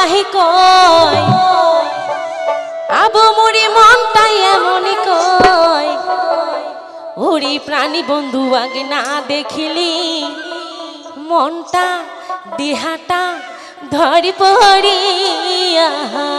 তাহি কয়, আবু মুড়ি মনটাই এমনই কয় ওরি প্রাণী বন্ধু আগে না দেখিলি, মনটা দেহাটা ধরি পড়ি আহা